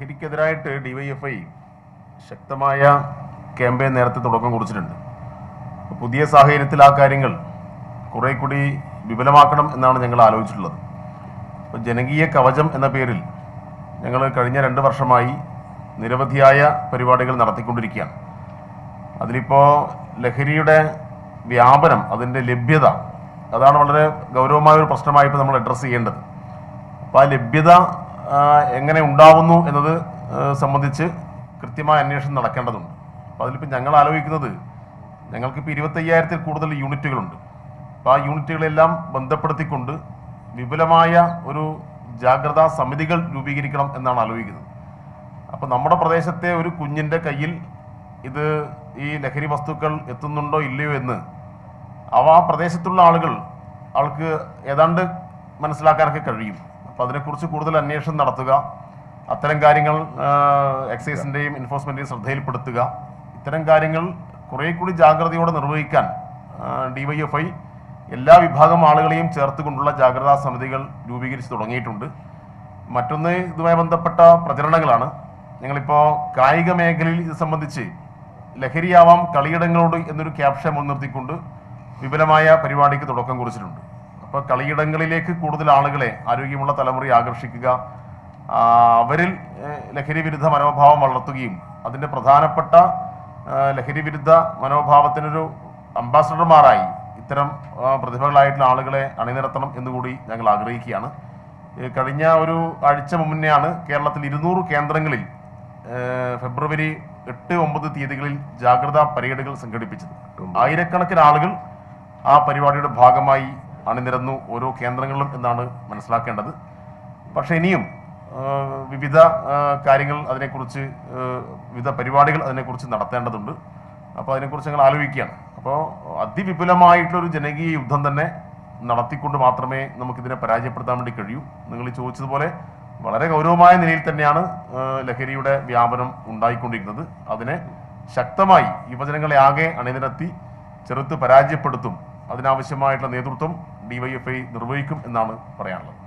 ലഹരിക്കെതിരായിട്ട് DYFI ശക്തമായ campaign നേരത്തെ തുടക്കം കുറിച്ചിട്ടുണ്ട്. പുതിയ സാഹചര്യത്തിൽ ആ കാര്യങ്ങൾ കുറെ കൂടി വിപുലമാക്കണം എന്നാണ് ഞങ്ങൾ ആലോചിച്ചിട്ടുള്ളത്. അപ്പോൾ ജനകീയ കവചം എന്ന പേരിൽ ഞങ്ങൾ കഴിഞ്ഞ രണ്ട് വർഷമായി നിരവധിയായ പരിപാടികൾ നടത്തിക്കൊണ്ടിരിക്കുകയാണ്. അതിലിപ്പോൾ ലഹരിയുടെ വ്യാപനം അതിന്റെ ലഭ്യത അതാണ് വളരെ ഗൗരവമായ ഒരു പ്രശ്നമായി ഇപ്പോൾ നമ്മൾ അഡ്രസ്സ് ചെയ്യേണ്ടത്. അപ്പോൾ ആ ലഭ്യത എങ്ങനെ ഉണ്ടാവുന്നു എന്നത് സംബന്ധിച്ച് കൃത്യമായ അന്വേഷണം നടക്കേണ്ടതുണ്ട്. അപ്പോൾ അതിലിപ്പോൾ ഞങ്ങൾ ആലോചിക്കുന്നത് ഞങ്ങൾക്കിപ്പോൾ ഇരുപത്തയ്യായിരത്തിൽ കൂടുതൽ യൂണിറ്റുകളുണ്ട്. അപ്പോൾ ആ യൂണിറ്റുകളെല്ലാം ബന്ധപ്പെടുത്തിക്കൊണ്ട് വിപുലമായ ഒരു ജാഗ്രതാ സമിതികൾ രൂപീകരിക്കണം എന്നാണ് ആലോചിക്കുന്നത്. അപ്പോൾ നമ്മുടെ പ്രദേശത്തെ ഒരു കുഞ്ഞിന്റെ കയ്യിൽ ഇത് ഈ ലഹരി വസ്തുക്കൾ എത്തുന്നുണ്ടോ ഇല്ലയോ എന്ന് അവ ആ പ്രദേശത്തുള്ള ആളുകൾ ആൾക്ക് ഏതാണ്ട് മനസ്സിലാക്കാനൊക്കെ കഴിയും. അപ്പോൾ അതിനെക്കുറിച്ച് കൂടുതൽ അന്വേഷണം നടത്തുക. അത്തരം കാര്യങ്ങൾ എക്സൈസിന്റെയും എൻഫോഴ്സ്മെന്റിന്റെയും ശ്രദ്ധയിൽപ്പെടുത്തുക. ഇത്തരം കാര്യങ്ങൾ കുറേ കൂടി ജാഗ്രതയോടെ നിർവഹിക്കാൻ ഡിവൈഎഫ്ഐ എല്ലാ വിഭാഗം ആളുകളെയും ചേർത്തുകൊണ്ടുള്ള ജാഗ്രതാ സമിതികൾ രൂപീകരിച്ച് തുടങ്ങിയിട്ടുണ്ട്. മറ്റൊന്ന് ഇതുമായി ബന്ധപ്പെട്ട പ്രചരണങ്ങളാണ്. ഞങ്ങളിപ്പോൾ കായിക മേഖലയിൽ ഇത് സംബന്ധിച്ച് ലഹരിയാവാം കളിയിടങ്ങളോട് എന്നൊരു ക്യാപ്ഷൻ മുൻനിർത്തിക്കൊണ്ട് വിപുലമായ പരിപാടിക്ക് തുടക്കം കുറിച്ചിട്ടുണ്ട്. അപ്പോൾ കളിയിടങ്ങളിലേക്ക് കൂടുതൽ ആളുകളെ ആരോഗ്യമുള്ള തലമുറയെ ആകർഷിക്കുക. അവരിൽ ലഹരി വിരുദ്ധ മനോഭാവം വളർത്തുകയും അതിന്റെ പ്രധാനപ്പെട്ട ലഹരി വിരുദ്ധ മനോഭാവത്തിനൊരു അംബാസഡർമാരായി ഇത്തരം പ്രതിഭകളായിട്ടുള്ള ആളുകളെ അണിനിരത്തണം എന്നുകൂടി ഞങ്ങൾ ആഗ്രഹിക്കുകയാണ്. കഴിഞ്ഞ ഒരു ആഴ്ച മുന്നെയാണ് കേരളത്തിൽ ഇരുന്നൂറ് കേന്ദ്രങ്ങളിൽ ഫെബ്രുവരി എട്ട് ഒമ്പത് തീയതികളിൽ ജാഗ്രതാ പരേഡുകൾ സംഘടിപ്പിച്ചത്. ആയിരക്കണക്കിന് ആളുകൾ ആ പരിപാടിയുടെ ഭാഗമായി അണിനിരന്നു ഓരോ കേന്ദ്രങ്ങളിലും എന്നാണ് മനസ്സിലാക്കേണ്ടത്. പക്ഷെ ഇനിയും വിവിധ കാര്യങ്ങൾ അതിനെക്കുറിച്ച് വിവിധ പരിപാടികൾ അതിനെക്കുറിച്ച് നടത്തേണ്ടതുണ്ട്. അപ്പോൾ അതിനെക്കുറിച്ച് ഞങ്ങൾ ആലോചിക്കുകയാണ്. അപ്പോൾ അതിവിപുലമായിട്ടുള്ളൊരു ജനകീയ യുദ്ധം തന്നെ നടത്തിക്കൊണ്ട് മാത്രമേ നമുക്കിതിനെ പരാജയപ്പെടുത്താൻ വേണ്ടി കഴിയൂ. നിങ്ങൾ ചോദിച്ചതുപോലെ വളരെ ഗൗരവമായ നിലയിൽ തന്നെയാണ് ലഹരിയുടെ വ്യാപനം ഉണ്ടായിക്കൊണ്ടിരിക്കുന്നത് അതിനെ ശക്തമായി യുവജനങ്ങളെ ആകെ അണിനിരത്തി ചെറുത്ത് പരാജയപ്പെടുത്തും അതിനാവശ്യമായിട്ടുള്ള നേതൃത്വം ഡിവൈഎഫ്ഐ നിർവഹിക്കും എന്നാണ് പറയാനുള്ളത്.